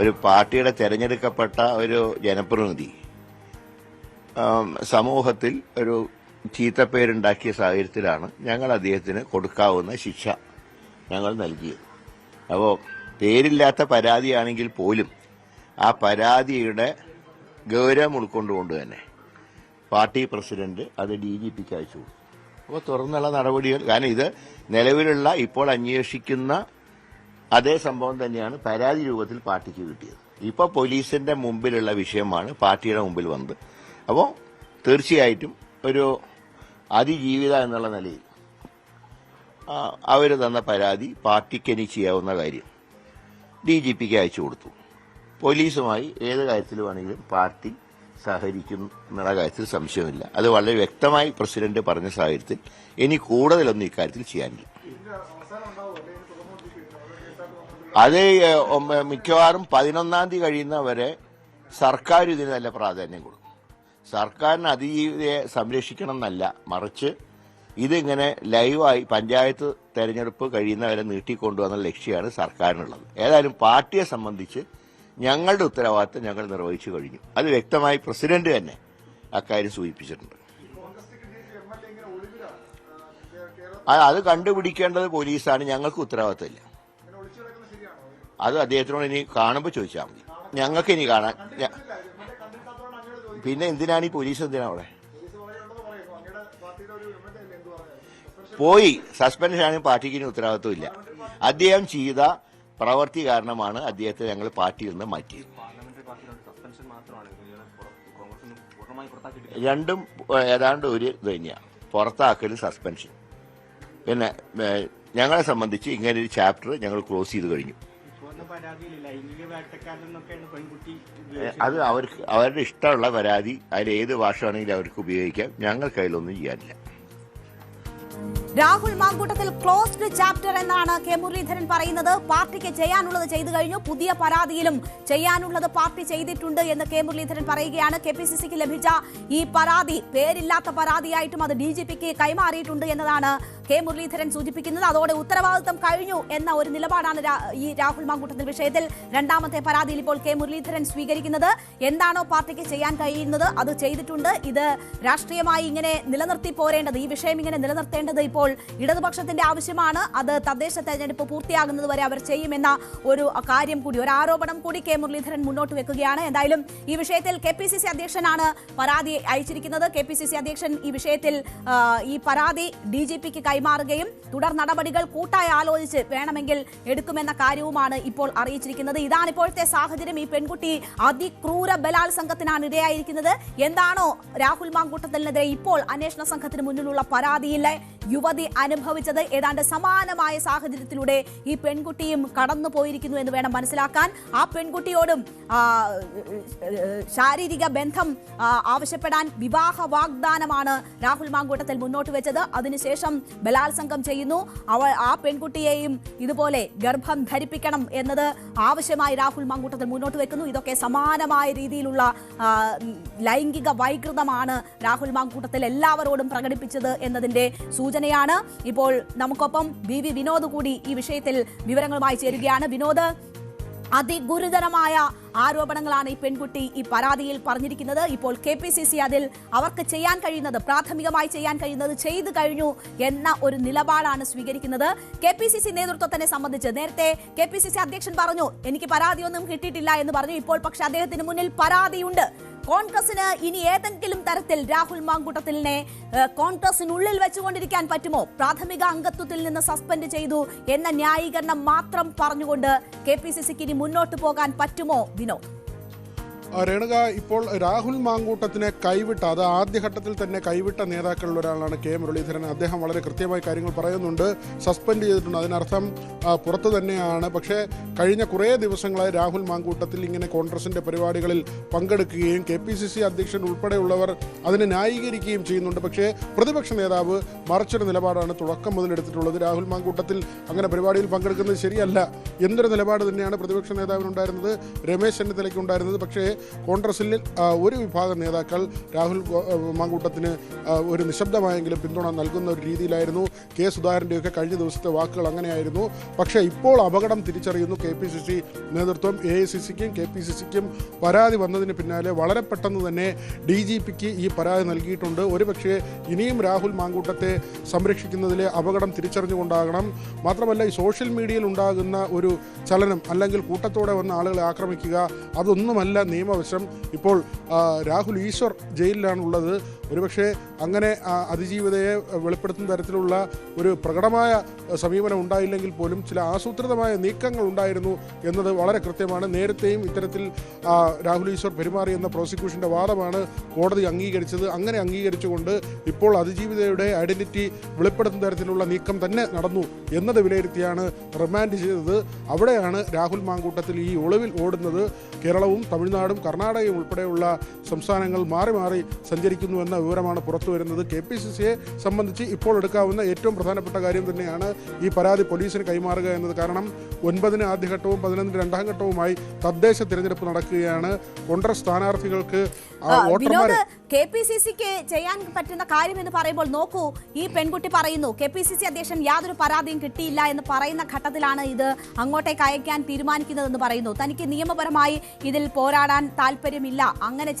ഒരു പാർട്ടിയുടെ തെരഞ്ഞെടുക്കപ്പെട്ട ഒരു ജനപ്രതിനിധി. സമൂഹത്തിൽ ഒരു ചീത്തപ്പേരുണ്ടാക്കിയ സാഹചര്യത്തിലാണ് ഞങ്ങൾ അദ്ദേഹത്തിന് കൊടുക്കാവുന്ന ശിക്ഷ ഞങ്ങൾ നൽകിയത്. അപ്പോൾ പേരില്ലാത്ത പരാതിയാണെങ്കിൽ പോലും ആ പരാതിയുടെ ഗൗരവം ഉൾക്കൊണ്ടുകൊണ്ട് തന്നെ പാർട്ടി പ്രസിഡന്റ് അത് ഡി ജി പിക്ക് അയച്ചു അപ്പോൾ തുറന്നുള്ള നടപടികൾ കാരണം ഇത് നിലവിലുള്ള ഇപ്പോൾ അന്വേഷിക്കുന്ന അതേ സംഭവം തന്നെയാണ് പരാതി രൂപത്തിൽ പാർട്ടിക്ക് കിട്ടിയത്. ഇപ്പോൾ പോലീസിന്റെ മുമ്പിലുള്ള വിഷയമാണ് പാർട്ടിയുടെ മുമ്പിൽ വന്നത്. അപ്പോൾ തീർച്ചയായിട്ടും ഒരു അതിജീവിത എന്നുള്ള നിലയിൽ അവർ തന്ന പരാതി പാർട്ടിക്ക് ഇനി ചെയ്യാവുന്ന കാര്യം ഡി ജി പിക്ക് അയച്ചു കൊടുത്തു. പോലീസുമായി ഏത് കാര്യത്തിൽ വേണമെങ്കിലും പാർട്ടി സഹകരിക്കും എന്നുള്ള കാര്യത്തിൽ സംശയമില്ല. അത് വളരെ വ്യക്തമായി പ്രസിഡന്റ് പറഞ്ഞ സാഹചര്യത്തിൽ ഇനി കൂടുതലൊന്നും ഇക്കാര്യത്തിൽ ചെയ്യാനില്ല. അത് മിക്കവാറും പതിനൊന്നാം തീയതി കഴിയുന്നവരെ സർക്കാർ ഇതിന് നല്ല പ്രാധാന്യം കൊടുക്കും. സർക്കാരിന് അതിജീവിതയെ സംരക്ഷിക്കണം എന്നല്ല. മറിച്ച് ഇതിങ്ങനെ ലൈവായി പഞ്ചായത്ത് തെരഞ്ഞെടുപ്പ് കഴിയുന്നവരെ നീട്ടിക്കൊണ്ടുവന്ന ലക്ഷ്യമാണ് സർക്കാരിനുള്ളത്. ഏതായാലും പാർട്ടിയെ സംബന്ധിച്ച് ഞങ്ങളുടെ ഉത്തരവാദിത്തം ഞങ്ങൾ നിർവഹിച്ചു കഴിഞ്ഞു. അത് വ്യക്തമായി പ്രസിഡന്റ് തന്നെ അക്കാര്യം സൂചിപ്പിച്ചിട്ടുണ്ട്. അത് കണ്ടുപിടിക്കേണ്ടത് പോലീസാണ്. ഞങ്ങൾക്ക് ഉത്തരവാദിത്തമില്ല. അത് അദ്ദേഹത്തിനോട് ഇനി കാണുമ്പോൾ ചോദിച്ചാൽ മതി. ഞങ്ങൾക്ക് ഇനി കാണാൻ പിന്നെ എന്തിനാണ് ഈ പോലീസ് എന്തിനാ അവിടെ? പോയി. സസ്പെൻഷനാണ് പാർട്ടിക്ക് ഇനി ഉത്തരവാദിത്വമില്ല അദ്ദേഹം ചെയ്ത പ്രവൃത്തി കാരണമാണ് അദ്ദേഹത്തെ ഞങ്ങൾ പാർട്ടിയിൽ നിന്ന് മാറ്റിയത്. രണ്ടും ഏതാണ്ട് ഒരു ഇത് തന്നെയാണ് പുറത്താക്കലും സസ്പെൻഷൻ പിന്നെ ഞങ്ങളെ സംബന്ധിച്ച് ഇങ്ങനെ ഒരു ചാപ്റ്റർ ഞങ്ങൾ ക്ലോസ് ചെയ്ത് കഴിഞ്ഞു. അത് അവർക്ക് അവരുടെ ഇഷ്ടമുള്ള പരാതി അതിൽ ഏത് ഭാഷ ആണെങ്കിലും അവർക്ക് ഉപയോഗിക്കാം. ഞങ്ങൾക്ക് അതിലൊന്നും ചെയ്യാനില്ല. രാഹുൽ മാങ്കൂട്ടത്തിൽ ക്ലോസ്ഡ് ചാപ്റ്റർ എന്നാണ് കെ മുരളീധരൻ പറയുന്നത്. പാർട്ടിക്ക് ചെയ്യാനുള്ളത് ചെയ്തു കഴിഞ്ഞു. പുതിയ പരാതിയിലും ചെയ്യാനുള്ളത് പാർട്ടി ചെയ്തിട്ടുണ്ട് എന്ന് കെ മുരളീധരൻ പറയുകയാണ്. കെ പി സി സിക്ക് ലഭിച്ച ഈ പരാതി പേരില്ലാത്ത പരാതിയായിട്ടും അത് ഡി ജി പിക്ക് കൈമാറിയിട്ടുണ്ട് എന്നതാണ് കെ മുരളീധരൻ സൂചിപ്പിക്കുന്നത്. അതോടെ ഉത്തരവാദിത്തം കഴിഞ്ഞു എന്ന ഒരു നിലപാടാണ് ഈ രാഹുൽ മാങ്കൂട്ടത്തിൽ വിഷയത്തിൽ രണ്ടാമത്തെ പരാതിയിൽ ഇപ്പോൾ കെ മുരളീധരൻ സ്വീകരിക്കുന്നത്. എന്താണോ പാർട്ടിക്ക് ചെയ്യാൻ കഴിയുന്നത് അത് ചെയ്തിട്ടുണ്ട്. ഇത് രാഷ്ട്രീയമായി ഇങ്ങനെ നിലനിർത്തി പോരേണ്ടത് ഈ വിഷയം ഇങ്ങനെ നിലനിർത്തേണ്ടത് ഇപ്പോൾ ഇടതുപക്ഷത്തിന്റെ ആവശ്യമാണ്. അത് തദ്ദേശ തെരഞ്ഞെടുപ്പ് പൂർത്തിയാകുന്നത് വരെ അവർ ചെയ്യുമെന്ന ഒരു കാര്യം കൂടി ഒരു ആരോപണം കൂടി കെ മുരളീധരൻ മുന്നോട്ട് വെക്കുകയാണ്. എന്തായാലും ഈ വിഷയത്തിൽ കെ അധ്യക്ഷനാണ് പരാതി അയച്ചിരിക്കുന്നത്. കെ അധ്യക്ഷൻ ഈ വിഷയത്തിൽ ഈ പരാതി ഡി കൈമാറുകയും തുടർ നടപടികൾ കൂട്ടായി ആലോചിച്ച് വേണമെങ്കിൽ എടുക്കുമെന്ന കാര്യവുമാണ് ഇപ്പോൾ അറിയിച്ചിരിക്കുന്നത്. ഇതാണ് ഇപ്പോഴത്തെ സാഹചര്യം. ഈ പെൺകുട്ടി അതിക്രൂര ബലാത്സംഗത്തിനാണ് ഇരയായിരിക്കുന്നത്. എന്താണോ രാഹുൽ മാങ്കൂട്ടത്തിനെതിരെ ഇപ്പോൾ അന്വേഷണ സംഘത്തിന് മുന്നിലുള്ള പരാതിയിലെ യുവതി അനുഭവിച്ചത് ഏതാണ്ട് സമാനമായ സാഹചര്യത്തിലൂടെ ഈ പെൺകുട്ടിയും കടന്നു പോയിരിക്കുന്നു എന്ന് വേണം മനസ്സിലാക്കാൻ. ആ പെൺകുട്ടിയോടും ശാരീരിക ബന്ധം ആവശ്യപ്പെടാൻ വിവാഹ വാഗ്ദാനമാണ് രാഹുൽ മാങ്കൂട്ടത്തിൽ മുന്നോട്ട് വെച്ചത്. അതിനുശേഷം ബലാത്സംഗം ചെയ്യുന്നു. അവ ആ പെൺകുട്ടിയെയും ഇതുപോലെ ഗർഭം ധരിപ്പിക്കണം എന്നത് ആവശ്യമായി രാഹുൽ മാങ്കൂട്ടത്തിൽ മുന്നോട്ട് വെക്കുന്നു. ഇതൊക്കെ സമാനമായ രീതിയിലുള്ള ലൈംഗിക വൈകൃതമാണ് രാഹുൽ മാങ്കൂട്ടത്തിൽ എല്ലാവരോടും പ്രകടിപ്പിച്ചത് എന്നതിന്റെ സൂചനയാണ് ഇപ്പോൾ നമുക്കൊപ്പം വി വി വിനോദ് കൂടി ഈ വിഷയത്തിൽ വിവരങ്ങളുമായി ചേരുകയാണ്. വിനോദ് അതിഗുരുതരമായ ആരോപണങ്ങളാണ് ഈ പെൺകുട്ടി ഈ പരാതിയിൽ പറഞ്ഞിരിക്കുന്നത്. ഇപ്പോൾ കെ പി സി സി അതിൽ അവർക്ക് ചെയ്യാൻ കഴിയുന്നത് പ്രാഥമികമായി ചെയ്യാൻ കഴിയുന്നത് ചെയ്തു കഴിഞ്ഞു എന്ന ഒരു നിലപാടാണ് സ്വീകരിക്കുന്നത്. കെ പി സി സി നേതൃത്വത്തിനെ സംബന്ധിച്ച് നേരത്തെ കെ പി സി സി അധ്യക്ഷൻ പറഞ്ഞു എനിക്ക് പരാതിയൊന്നും കിട്ടിയിട്ടില്ല എന്ന് പറഞ്ഞു. ഇപ്പോൾ പക്ഷെ അദ്ദേഹത്തിന് മുന്നിൽ പരാതിയുണ്ട്. കോൺഗ്രസിന് ഇനി ഏതെങ്കിലും തരത്തിൽ രാഹുൽ മാങ്കൂട്ടത്തിലിനെ കോൺഗ്രസിനുള്ളിൽ വെച്ചുകൊണ്ടിരിക്കാൻ പറ്റുമോ? പ്രാഥമിക അംഗത്വത്തിൽ നിന്ന് സസ്പെൻഡ് ചെയ്തു എന്ന ന്യായീകരണം മാത്രം പറഞ്ഞുകൊണ്ട് കെ പി സി സിക്ക് ഇനി മുന്നോട്ട് പോകാൻ പറ്റുമോ വിനോദ്? രേണുക ഇപ്പോൾ രാഹുൽ മാങ്കൂട്ടത്തിനെ കൈവിട്ട അത് ആദ്യഘട്ടത്തിൽ തന്നെ കൈവിട്ട നേതാക്കളിൽ ഒരാളാണ് കെ. മുരളീധരൻ. അദ്ദേഹം വളരെ കൃത്യമായി കാര്യങ്ങൾ പറയുന്നുണ്ട് സസ്പെൻഡ് ചെയ്തിട്ടുണ്ട്. അതിനർത്ഥം പുറത്തു തന്നെയാണ്. പക്ഷേ കഴിഞ്ഞ കുറേ ദിവസങ്ങളായി രാഹുൽ മാങ്കൂട്ടത്തിൽ ഇങ്ങനെ കോൺഗ്രസിന്റെ പരിപാടികളിൽ പങ്കെടുക്കുകയും കെ പി സി സി അധ്യക്ഷൻ ഉൾപ്പെടെയുള്ളവർ അതിനെ ന്യായീകരിക്കുകയും ചെയ്യുന്നുണ്ട്. പക്ഷേ പ്രതിപക്ഷ നേതാവ് മറിച്ചൊരു നിലപാടാണ് തുടക്കം മുതലെടുത്തിട്ടുള്ളത്. രാഹുൽ മാങ്കൂട്ടത്തിൽ അങ്ങനെ പരിപാടിയിൽ പങ്കെടുക്കുന്നത് ശരിയല്ല. എന്തൊരു നിലപാട് തന്നെയാണ് പ്രതിപക്ഷ നേതാവിനുണ്ടായിരുന്നത്? രമേശ് ചെന്നിത്തലയ്ക്ക് ഉണ്ടായിരുന്നത് പക്ഷേ കോൺഗ്രസിൽ ഒരു വിഭാഗം നേതാക്കൾ രാഹുൽ മാങ്കൂട്ടത്തിന് ഒരു നിശബ്ദമായെങ്കിലും പിന്തുണ നൽകുന്ന ഒരു രീതിയിലായിരുന്നു കെ സുധാകരന്റെയൊക്കെ കഴിഞ്ഞ ദിവസത്തെ വാക്കുകൾ അങ്ങനെയായിരുന്നു. പക്ഷേ ഇപ്പോൾ അപകടം തിരിച്ചറിയുന്നു കെ പി സി സി നേതൃത്വം. എ ഐ സി സിക്കും കെ പി സി സിക്കും പരാതി വന്നതിന് പിന്നാലെ വളരെ പെട്ടെന്ന് തന്നെ ഡി ജി പിക്ക് ഈ പരാതി നൽകിയിട്ടുണ്ട്. ഒരുപക്ഷേ ഇനിയും രാഹുൽ മാങ്കൂട്ടത്തെ സംരക്ഷിക്കുന്നതിലെ അപകടം തിരിച്ചറിഞ്ഞുകൊണ്ടാകണം. മാത്രമല്ല ഈ സോഷ്യൽ മീഡിയയിൽ ഉണ്ടാകുന്ന ഒരു ചലനം അല്ലെങ്കിൽ കൂട്ടത്തോടെ വന്ന ആളുകളെ ആക്രമിക്കുക അതൊന്നുമല്ല നിയമവശം ഇപ്പോൾ രാഹുൽ ഈശ്വർ ജയിലിലാണുള്ളത്. ഒരുപക്ഷെ അങ്ങനെ അതിജീവിതയെ വെളിപ്പെടുത്തുന്ന തരത്തിലുള്ള ഒരു പ്രകടമായ സമീപനം ഉണ്ടായില്ലെങ്കിൽ പോലും ചില ആസൂത്രിതമായ നീക്കങ്ങൾ ഉണ്ടായിരുന്നു എന്നത് വളരെ കൃത്യമാണ്. നേരത്തെയും ഇത്തരത്തിൽ രാഹുൽ ഈശ്വർ പെരുമാറി എന്ന പ്രോസിക്യൂഷന്റെ വാദമാണ് കോടതി അംഗീകരിച്ചത്. അങ്ങനെ അംഗീകരിച്ചുകൊണ്ട് ഇപ്പോൾ അതിജീവിതയുടെ ഐഡന്റിറ്റി വെളിപ്പെടുത്തുന്ന തരത്തിലുള്ള നീക്കം തന്നെ നടന്നു എന്നത് വിലയിരുത്തിയാണ് റിമാൻഡ് ചെയ്തത്. അവിടെയാണ് രാഹുൽ മാങ്കൂട്ടത്തിൽ ഈ ഒളിവിൽ ഓടുന്നത്. കേരളവും തമിഴ്നാടും കർണാടകയും ഉൾപ്പെടെയുള്ള സംസ്ഥാനങ്ങൾ മാറി മാറി സഞ്ചരിക്കുന്നു എന്ന വിവരമാണ് പുറത്തു വരുന്നത്. കെ പി സി സിയെ സംബന്ധിച്ച് ഇപ്പോൾ എടുക്കാവുന്ന ഏറ്റവും പ്രധാനപ്പെട്ട കാര്യം തന്നെയാണ് ഈ പരാതി പോലീസിന് കൈമാറുക എന്നത്. കാരണം ഒൻപതിന് ആദ്യഘട്ടവും പതിനൊന്നിന് രണ്ടാം ഘട്ടവുമായി തദ്ദേശ തിരഞ്ഞെടുപ്പ് നടക്കുകയാണ്. കോൺഗ്രസ് സ്ഥാനാർത്ഥികൾക്ക് വിനോദ് കെ പി സി സിക്ക് ചെയ്യാൻ പറ്റുന്ന കാര്യം എന്ന് പറയുമ്പോൾ നോക്കൂ ഈ പെൺകുട്ടി പറയുന്നു കെ പി സി സി അധ്യക്ഷൻ യാതൊരു പരാതിയും കിട്ടിയില്ല എന്ന് പറയുന്ന ഘട്ടത്തിലാണ് ഇത് അങ്ങോട്ടേക്ക് അയക്കാൻ തീരുമാനിക്കുന്നതെന്ന് പറയുന്നു. തനിക്ക് നിയമപരമായി ഇതിൽ പോരാടാൻ താല്പര്യമില്ല. അങ്ങനെ